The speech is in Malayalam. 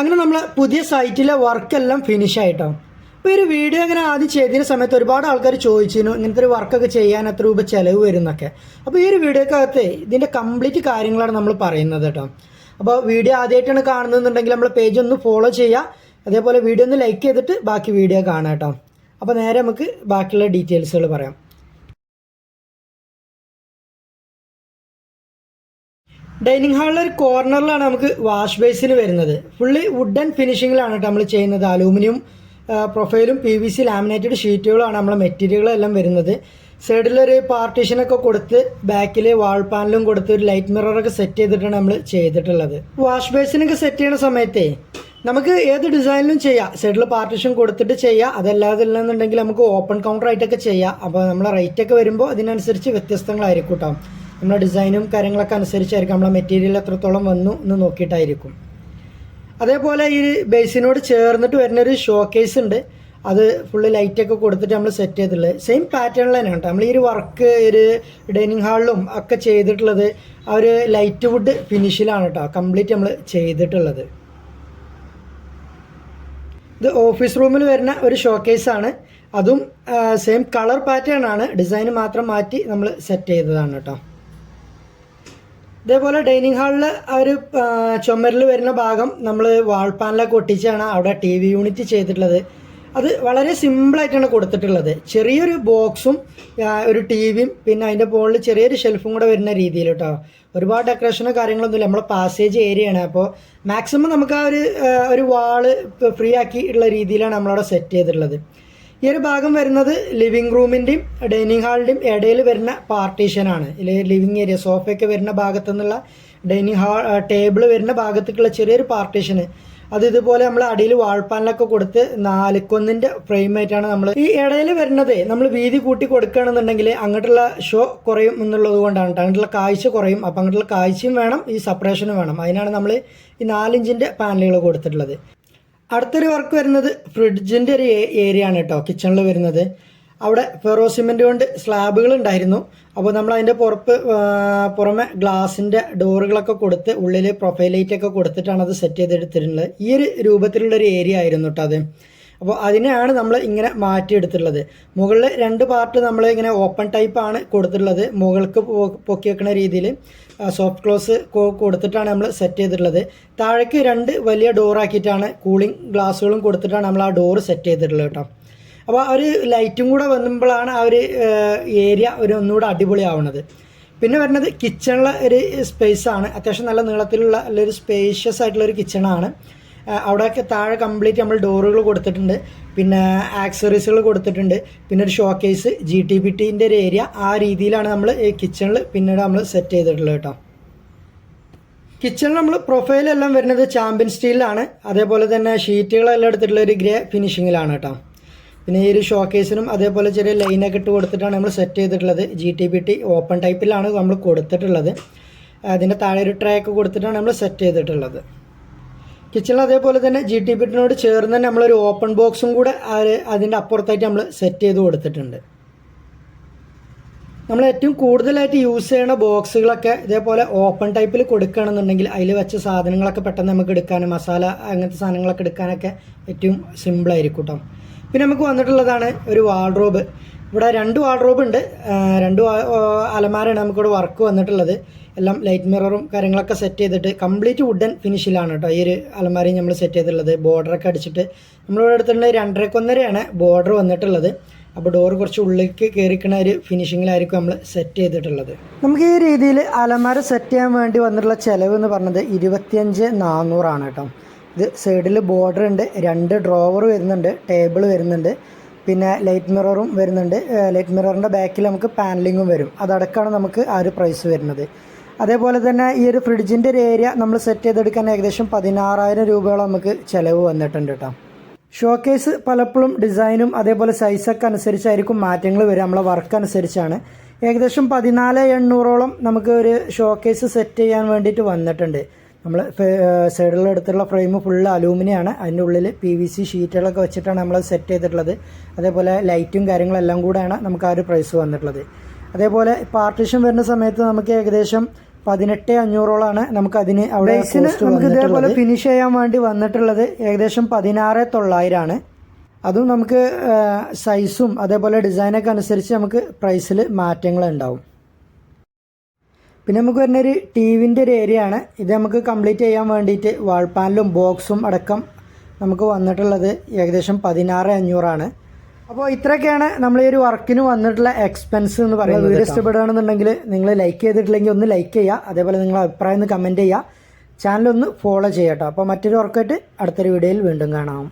അങ്ങനെ നമ്മൾ പുതിയ സൈറ്റിലെ വർക്കെല്ലാം ഫിനിഷ് ആയിട്ടോ. അപ്പോൾ ഈ ഒരു വീഡിയോ അങ്ങനെ ആദ്യം ചെയ്തതിന് സമയത്ത് ഒരുപാട് ആൾക്കാർ ചോദിച്ചിരുന്നു ഇങ്ങനത്തെ ഒരു വർക്കൊക്കെ ചെയ്യാൻ എത്ര രൂപ ചിലവ് വരുന്നൊക്കെ അപ്പോൾ ഈ ഒരു വീഡിയോക്കകത്ത് ഇതിന്റെ കംപ്ലീറ്റ് കാര്യങ്ങളാണ് നമ്മൾ പറയുന്നത് കേട്ടോ. അപ്പോൾ വീഡിയോ ആദ്യമായിട്ടാണ് കാണുന്നതെന്നുണ്ടെങ്കിൽ നമ്മൾ പേജ് ഒന്ന് ഫോളോ ചെയ്യുക അതേപോലെ വീഡിയോ ഒന്ന് ലൈക്ക് ചെയ്തിട്ട് ബാക്കി വീഡിയോ കാണാം കേട്ടോ. അപ്പോൾ നേരെ നമുക്ക് ബാക്കിയുള്ള ഡീറ്റെയിൽസുകൾ പറയാം. ഡൈനിങ് ഹാളിൽ ഒരു കോർണറിലാണ് നമുക്ക് വാഷ് ബേസിന് വരുന്നത്. ഫുള്ളി വുഡൻ ഫിനിഷിങ്ങിലാണ് കേട്ടോ നമ്മൾ ചെയ്യുന്നത്. അലൂമിനിയം പ്രൊഫൈലും പി വി സി ലാമിനേറ്റഡ് ഷീറ്റുകളാണ് നമ്മളെ മെറ്റീരിയലെല്ലാം വരുന്നത്. സൈഡിലൊരു പാർട്ടീഷനൊക്കെ കൊടുത്ത് ബാക്കിൽ വാൾ പാനലും കൊടുത്ത് ഒരു ലൈറ്റ് മിററൊക്കെ സെറ്റ് ചെയ്തിട്ടാണ് നമ്മൾ ചെയ്തിട്ടുള്ളത്. വാഷ് ബേസിനൊക്കെ സെറ്റ് ചെയ്യുന്ന സമയത്തേ നമുക്ക് ഏത് ഡിസൈനിലും ചെയ്യാം. സൈഡിൽ പാർട്ടീഷൻ കൊടുത്തിട്ട് ചെയ്യാം. അതല്ലാതെ ഇല്ലെന്നുണ്ടെങ്കിൽ നമുക്ക് ഓപ്പൺ കൗണ്ടർ ആയിട്ടൊക്കെ ചെയ്യാം. അപ്പോൾ നമ്മളെ റേറ്റ് ഒക്കെ വരുമ്പോൾ അതിനനുസരിച്ച് വ്യത്യസ്തങ്ങളായിരിക്കും കേട്ടോ. നമ്മുടെ ഡിസൈനും കാര്യങ്ങളൊക്കെ അനുസരിച്ചായിരിക്കും നമ്മളെ മെറ്റീരിയൽ എത്രത്തോളം വന്നു എന്ന് നോക്കിയിട്ടായിരിക്കും. അതേപോലെ ഈ ബേസിനോട് ചേർന്നിട്ട് വരുന്നൊരു ഷോ കേസ് ഉണ്ട്. അത് ഫുള്ള് ലൈറ്റൊക്കെ കൊടുത്തിട്ട് നമ്മൾ സെറ്റ് ചെയ്തിട്ടുള്ളത്. സെയിം പാറ്റേണിൽ തന്നെയാണ് കേട്ടോ. നമ്മൾ ഈ ഒരു വർക്ക് ഒരു ഡൈനിങ് ഹാളിലും ഒക്കെ ചെയ്തിട്ടുള്ളത് ആ ഒരു ലൈറ്റ് വുഡ് ഫിനിഷിലാണ് കേട്ടോ കംപ്ലീറ്റ് നമ്മൾ ചെയ്തിട്ടുള്ളത്. ഇത് ഓഫീസ് റൂമിൽ വരുന്ന ഒരു ഷോ കേസാണ് അതും സെയിം കളർ പാറ്റേൺ ആണ്. ഡിസൈൻ മാത്രം മാറ്റി നമ്മൾ സെറ്റ് ചെയ്തതാണ് കേട്ടോ. ഇതേപോലെ ഡൈനിങ് ഹാളിൽ ആ ഒരു ചുമരിൽ വരുന്ന ഭാഗം നമ്മൾ വാൾ പാനലൊക്കെ ഒട്ടിച്ചാണ് അവിടെ ടി വി യൂണിറ്റ് ചെയ്തിട്ടുള്ളത്. അത് വളരെ സിമ്പിളായിട്ടാണ് കൊടുത്തിട്ടുള്ളത്. ചെറിയൊരു ബോക്സും ഒരു ടി വിയും പിന്നെ അതിന്റെ മുകളിൽ ചെറിയൊരു ഷെൽഫും കൂടെ വരുന്ന രീതിയിൽ കേട്ടോ ഒരുപാട് ഡെക്കറേഷനോ കാര്യങ്ങളൊന്നുമില്ല. നമ്മൾ പാസേജ് ഏരിയയാണ് അപ്പോൾ മാക്സിമം നമുക്ക് ആ ഒരു ഒരു വാൾ ഫ്രീ ആക്കി ഉള്ള രീതിയിലാണ് നമ്മളവിടെ സെറ്റ് ചെയ്തിട്ടുള്ളത്. ഈ ഒരു ഭാഗം വരുന്നത് ലിവിങ് റൂമിന്റെയും ഡൈനിങ് ഹാളിന്റെയും ഇടയിൽ വരുന്ന പാർട്ടീഷനാണ്. ലിവിങ് ഏരിയ സോഫയൊക്കെ വരുന്ന ഭാഗത്തു നിന്നുള്ള ഡൈനിങ് ഹാൾ ടേബിൾ വരുന്ന ഭാഗത്തേക്കുള്ള ചെറിയൊരു പാർട്ടീഷന്. അത് ഇതുപോലെ നമ്മൾ അടിയിൽ വാൾപ്പാനിലൊക്കെ കൊടുത്ത് നാലുക്കൊന്നിന്റെ ഫ്രെയിമായിട്ടാണ് നമ്മൾ ഈ ഇടയിൽ വരുന്നത്. നമ്മൾ വീതി കൂട്ടി കൊടുക്കുകയാണെന്നുണ്ടെങ്കിൽ അങ്ങോട്ടുള്ള ഷോ കുറയും എന്നുള്ളത് കൊണ്ടാണ് അങ്ങോട്ടുള്ള കാഴ്ച കുറയും. അപ്പം അങ്ങോട്ടുള്ള കാഴ്ചയും വേണം ഈ സെപ്പറേഷനും വേണം. അതിനാണ് നമ്മൾ ഈ നാലിഞ്ചിന്റെ പാനലുകൾ കൊടുത്തിട്ടുള്ളത്. അടുത്തൊരു വർക്ക് വരുന്നത് ഫ്രിഡ്ജിന്റെ ഒരു ഏരിയ ആണ് കേട്ടോ കിച്ചണിൽ വരുന്നത്. അവിടെ ഫെറോ സിമെന്റ് കൊണ്ട് സ്ലാബുകൾ ഉണ്ടായിരുന്നു. അപ്പോൾ നമ്മൾ അതിന്റെ പുറപ്പ് പുറമെ ഗ്ലാസിന്റെ ഡോറുകളൊക്കെ കൊടുത്ത് ഉള്ളിൽ പ്രൊഫൈലൈറ്റൊക്കെ കൊടുത്തിട്ടാണ് അത് സെറ്റ് ചെയ്തെടുത്തിട്ടുള്ളത് ഈ ഒരു രൂപത്തിലുള്ളൊരു ഏരിയ ആയിരുന്നു കേട്ടോ അത്. അപ്പോൾ അതിനെയാണ് നമ്മൾ ഇങ്ങനെ മാറ്റിയെടുത്തിട്ടുള്ളത്. മുകളിൽ രണ്ട് പാർട്ട് നമ്മൾ ഇങ്ങനെ ഓപ്പൺ ടൈപ്പാണ് കൊടുത്തിട്ടുള്ളത്. മുകൾക്ക് പൊക്കി വെക്കുന്ന രീതിയിൽ സോഫ്റ്റ് ക്ലോസ് കൊടുത്തിട്ടാണ് നമ്മൾ സെറ്റ് ചെയ്തിട്ടുള്ളത്. താഴേക്ക് രണ്ട് വലിയ ഡോറാക്കിയിട്ടാണ് കൂളിംഗ് ഗ്ലാസ്സുകളും കൊടുത്തിട്ടാണ് നമ്മൾ ആ ഡോറ് സെറ്റ് ചെയ്തിട്ടുള്ളത് കേട്ടോ. അപ്പോൾ ഒരു ലൈറ്റും കൂടെ വന്നുമ്പോഴാണ് ആ ഒരു ഏരിയ ഒരു ഒന്നുകൂടെ അടിപൊളിയാവുന്നത്. പിന്നെ വരുന്നത് കിച്ചണിലെ ഒരു സ്പേസാണ് അത്യാവശ്യം നല്ല നീളത്തിലുള്ള നല്ലൊരു സ്പേഷ്യസ് ആയിട്ടുള്ള ഒരു കിച്ചണാണ് അവിടെയൊക്കെ താഴെ കംപ്ലീറ്റ് നമ്മൾ ഡോറുകൾ കൊടുത്തിട്ടുണ്ട്. പിന്നെ ആക്സറീസുകൾ കൊടുത്തിട്ടുണ്ട്. പിന്നെ ഒരു showcase G T P ടീന്റെ ഒരു ഏരിയ ആ രീതിയിലാണ് നമ്മൾ കിച്ചണിൽ പിന്നീട് നമ്മൾ സെറ്റ് ചെയ്തിട്ടുള്ളത് കേട്ടോ. കിച്ചണിൽ നമ്മൾ പ്രൊഫൈലെല്ലാം വരുന്നത് ചാമ്പ്യൻ സ്റ്റീലിലാണ് അതേപോലെ തന്നെ ഷീറ്റുകളെല്ലാം എടുത്തിട്ടുള്ള ഒരു ഗ്രേ ഫിനിഷിങ്ങിലാണ് കേട്ടോ. പിന്നെ ഈ ഒരു ഷോക്കേസിനും അതേപോലെ ചെറിയ ലൈനൊക്കെ ഇട്ട് കൊടുത്തിട്ടാണ് നമ്മൾ സെറ്റ് ചെയ്തിട്ടുള്ളത്. G T B T open ടൈപ്പിലാണ് നമ്മൾ കൊടുത്തിട്ടുള്ളത്. അതിന്റെ താഴെ ഒരു ട്രേ ഒക്കെ കൊടുത്തിട്ടാണ് നമ്മൾ സെറ്റ് ചെയ്തിട്ടുള്ളത്. കിച്ചണിൽ അതേപോലെ തന്നെ ജി ടി പിറ്റിനോട് ചേർന്ന് തന്നെ നമ്മളൊരു ഓപ്പൺ ബോക്സും കൂടെ അതിന്റെ അപ്പുറത്തായിട്ട് നമ്മൾ സെറ്റ് ചെയ്ത് കൊടുത്തിട്ടുണ്ട്. നമ്മൾ ഏറ്റവും കൂടുതലായിട്ട് യൂസ് ചെയ്യുന്ന ബോക്സുകളൊക്കെ ഇതേപോലെ ഓപ്പൺ ടൈപ്പിൽ കൊടുക്കുകയാണെന്നുണ്ടെങ്കിൽ അതിൽ വെച്ച സാധനങ്ങളൊക്കെ പെട്ടെന്ന് നമുക്ക് എടുക്കാനും മസാല അങ്ങനത്തെ സാധനങ്ങളൊക്കെ എടുക്കാനൊക്കെ ഏറ്റവും സിമ്പിളായിരിക്കും കേട്ടോ പിന്നെ നമുക്ക് വന്നിട്ടുള്ളതാണ് ഒരു വാൾഡ്രോബ് ഇവിടെ രണ്ട് വാർഡ്രോബ് ഉണ്ട്. രണ്ട് അലമാരയാണ് നമുക്കിവിടെ വർക്ക് വന്നിട്ടുള്ളത്. എല്ലാം ലൈറ്റ് മിററും കാര്യങ്ങളൊക്കെ സെറ്റ് ചെയ്തിട്ട് കംപ്ലീറ്റ് വുഡൻ ഫിനിഷിലാണ് കേട്ടോ ഈ ഒരു അലമാരയും നമ്മൾ സെറ്റ് ചെയ്തിട്ടുള്ളത്. ബോർഡറൊക്കെ അടിച്ചിട്ട് നമ്മളിവിടെ അടുത്തുള്ള രണ്ടരക്കൊന്നരയാണ് ബോർഡർ വന്നിട്ടുള്ളത്. അപ്പോൾ ഡോർ കുറച്ച് ഉള്ളിലേക്ക് കയറിക്കുന്ന ഒരു ഫിനിഷിങ്ങിലായിരിക്കും നമ്മൾ സെറ്റ് ചെയ്തിട്ടുള്ളത്. നമുക്ക് ഈ രീതിയിൽ അലമാര സെറ്റ് ചെയ്യാൻ വേണ്ടി വന്നിട്ടുള്ള ചിലവ് എന്ന് പറഞ്ഞത് ഇരുപത്തിയഞ്ച് നാനൂറാണ് കേട്ടോ. ഇത് സൈഡിൽ ബോർഡർ ഉണ്ട് രണ്ട് ഡ്രോവർ വരുന്നുണ്ട് ടേബിൾ വരുന്നുണ്ട്. പിന്നെ ലൈറ്റ് മിററും വരുന്നുണ്ട്. ലൈറ്റ് മിററിന്റെ ബാക്കിൽ നമുക്ക് പാനലിങ്ങും വരും. അതടക്കമാണ് നമുക്ക് ആ ഒരു പ്രൈസ് വരുന്നത്. അതേപോലെ തന്നെ ഈ ഒരു ഫ്രിഡ്ജിന്റെ ഒരു ഏരിയ നമ്മൾ സെറ്റ് ചെയ്തെടുക്കാൻ ഏകദേശം പതിനാറായിരം രൂപയോളം നമുക്ക് ചിലവ് വന്നിട്ടുണ്ട് കേട്ടോ ഷോക്കേസ് പലപ്പോഴും ഡിസൈനും അതേപോലെ സൈസൊക്കെ അനുസരിച്ചായിരിക്കും മാറ്റങ്ങൾ വരിക. നമ്മളെ വർക്ക് അനുസരിച്ചാണ്. ഏകദേശം പതിനാല് എണ്ണൂറോളം നമുക്ക് ഒരു ഷോക്കേസ് സെറ്റ് ചെയ്യാൻ വേണ്ടിയിട്ട് വന്നിട്ടുണ്ട്. നമ്മൾ സൈഡിലെടുത്തുള്ള ഫ്രെയിം ഫുള്ള് അലൂമിനിയാണ് അതിന്റെ ഉള്ളിൽ പി വി സി ഷീറ്റുകളൊക്കെ വെച്ചിട്ടാണ് നമ്മൾ സെറ്റ് ചെയ്തിട്ടുള്ളത്. അതേപോലെ ലൈറ്റും കാര്യങ്ങളെല്ലാം കൂടെയാണ് നമുക്ക് ആ ഒരു പ്രൈസ് വന്നിട്ടുള്ളത്. അതേപോലെ പാർട്ടിഷൻ വരുന്ന സമയത്ത് നമുക്ക് ഏകദേശം പതിനെട്ട് അഞ്ഞൂറോളാണ് നമുക്ക് അതിന് അവിടെ നമുക്ക് ഇതേപോലെ ഫിനിഷ് ചെയ്യാൻ വേണ്ടി വന്നിട്ടുള്ളത് ഏകദേശം പതിനാറ് തൊള്ളായിരമാണ് അതും നമുക്ക് സൈസും അതേപോലെ ഡിസൈനൊക്കെ അനുസരിച്ച് നമുക്ക് പ്രൈസിൽ മാറ്റങ്ങൾ ഉണ്ടാവും. പിന്നെ നമുക്ക് വരുന്നൊരു ടി വിന്റെ ഒരു ഏരിയ ആണ് ഇത് നമുക്ക് കംപ്ലീറ്റ് ചെയ്യാൻ വേണ്ടിയിട്ട് വാൾ പാനലും ബോക്സും അടക്കം നമുക്ക് വന്നിട്ടുള്ളത് ഏകദേശം പതിനാറ് അഞ്ഞൂറാണ്. അപ്പോൾ ഇത്രയൊക്കെയാണ് നമ്മൾ ഈ ഒരു വർക്കിന് വന്നിട്ടുള്ള എക്സ്പെൻസ് എന്ന് പറയുന്നത്. വീഡിയോ ഇഷ്ടപ്പെടുകയാണെന്നുണ്ടെങ്കിൽ നിങ്ങൾ ലൈക്ക് ചെയ്തിട്ടില്ലെങ്കിൽ ഒന്ന് ലൈക്ക് ചെയ്യുക. അതേപോലെ നിങ്ങൾ അഭിപ്രായം ഒന്ന് കമന്റ് ചെയ്യുക. ചാനൽ ഒന്ന് ഫോളോ ചെയ്യാം കേട്ടോ. അപ്പോൾ മറ്റൊരു വർക്കായിട്ട് അടുത്തൊരു വീഡിയോയിൽ വീണ്ടും കാണാം.